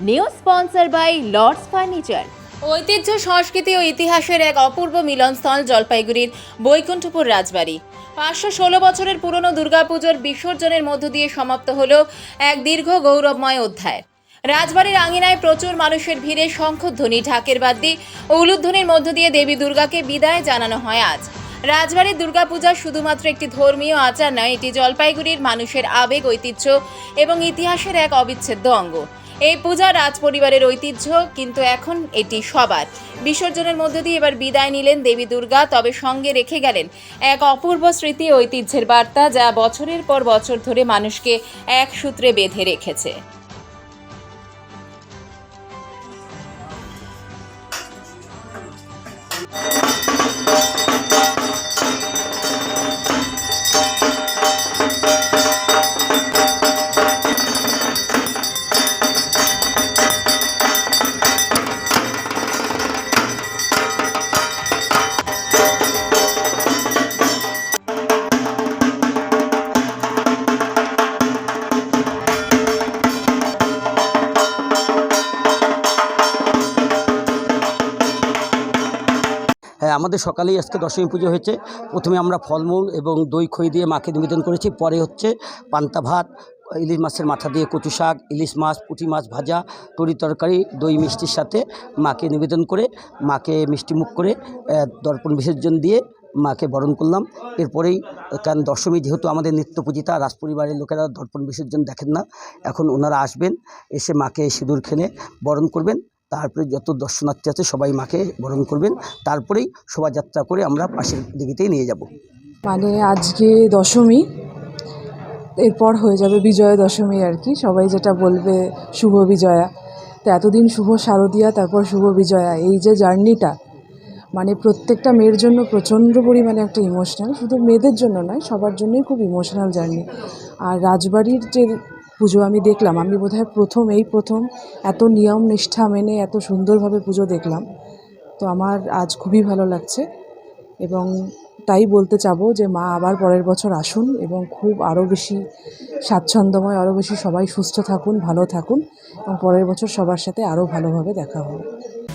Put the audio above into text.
New sponsor by Lords furniture ঐতিহ্য, সংস্কৃতি ও ইতিহাসের এক অপূর্ব মিলনস্থল জলপাইগুড়ির বৈকুণ্ঠপুর রাজবাড়ি। পাঁচশো ষোলো বছরের পুরনো দুর্গাপুজোর বিসর্জনের মধ্য দিয়ে সমাপ্ত হল এক দীর্ঘ গৌরবময় অধ্যায়। রাজবাড়ির আঙিনায় প্রচুর মানুষের ভিড়ে শঙ্খধ্বনি, ঢাকের বাদ্যি ও উলুধ্বনির মধ্য দিয়ে দেবী দুর্গাকে বিদায় জানানো হয় আজ। রাজবাড়ির দুর্গাপূজা শুধুমাত্র একটি ধর্মীয় আচার নয়, এটি জলপাইগুড়ির মানুষের আবেগ, ঐতিহ্য এবং ইতিহাসের এক অবিচ্ছেদ্য অঙ্গ। এই পূজা রাজ পরিবারের ঐতিহ্য, কিন্তু এখন এটি সবার। বিসর্জনের মধ্য দিয়ে এবার বিদায় নিলেন দেবী দুর্গা, তবে সঙ্গে রেখে গেলেন এক অপূর্ব স্মৃতি ঐতিহ্যের বার্তা, যা বছরের পর বছর ধরে মানুষকে এক সূত্রে বেঁধে রেখেছে। আমাদের সকালেই আজকে দশমী পুজো হয়েছে। প্রথমে আমরা ফলমূল এবং দই, খই দিয়ে মাকে নিবেদন করেছি। পরে হচ্ছে পান্তা ভাত, ইলিশ মাছের মাথা দিয়ে কচু শাক, ইলিশ মাছ, পুঁটি মাছ ভাজা, তরি তরকারি, দই মিষ্টির সাথে মাকে নিবেদন করে, মাকে মিষ্টি মুখ করে দর্পণ বিসর্জন দিয়ে মাকে বরণ করলাম। এরপরেই কারণ দশমী যেহেতু আমাদের নিত্য পূজিতা, রাজপরিবারের লোকেরা দর্পণ বিসর্জন দেখেন না, এখন ওনারা আসবেন, এসে মাকে সিঁদুর খেলে বরণ করবেন। তারপরে যত দর্শনার্থী আছে সবাই মাকে বরণ করবেন, তারপরেই শোভাযাত্রা করে আমরা পাশের দিঘিতেই নিয়ে যাব। মানে আজকে দশমী, এরপর হয়ে যাবে বিজয়া দশমী আর কি, সবাই যেটা বলবে শুভ বিজয়া। তো এতদিন শুভ শারদীয়া, তারপর শুভ বিজয়া, এই যে জার্নিটা মানে প্রত্যেকটা মেয়ের জন্য প্রচণ্ড পরিমাণে একটা ইমোশনাল শুধু মেয়েদের জন্য নয়, সবার জন্যই খুব ইমোশনাল জার্নি। আর রাজবাড়ির যে পুজো আমি দেখলাম। আমি বোধহয় প্রথম, এই প্রথম এত নিয়ম নিষ্ঠা মেনে এত সুন্দরভাবে পুজো দেখলাম। তো আমার আজ খুবই ভালো লাগছে এবং তাই বলতে চাব যে মা আবার পরের বছর আসুন এবং খুব আরও বেশি স্বাচ্ছন্দ্যময়, আরও বেশি সবাই সুস্থ থাকুন, ভালো থাকুন এবং পরের বছর সবার সাথে আরও ভালোভাবে দেখা হবে।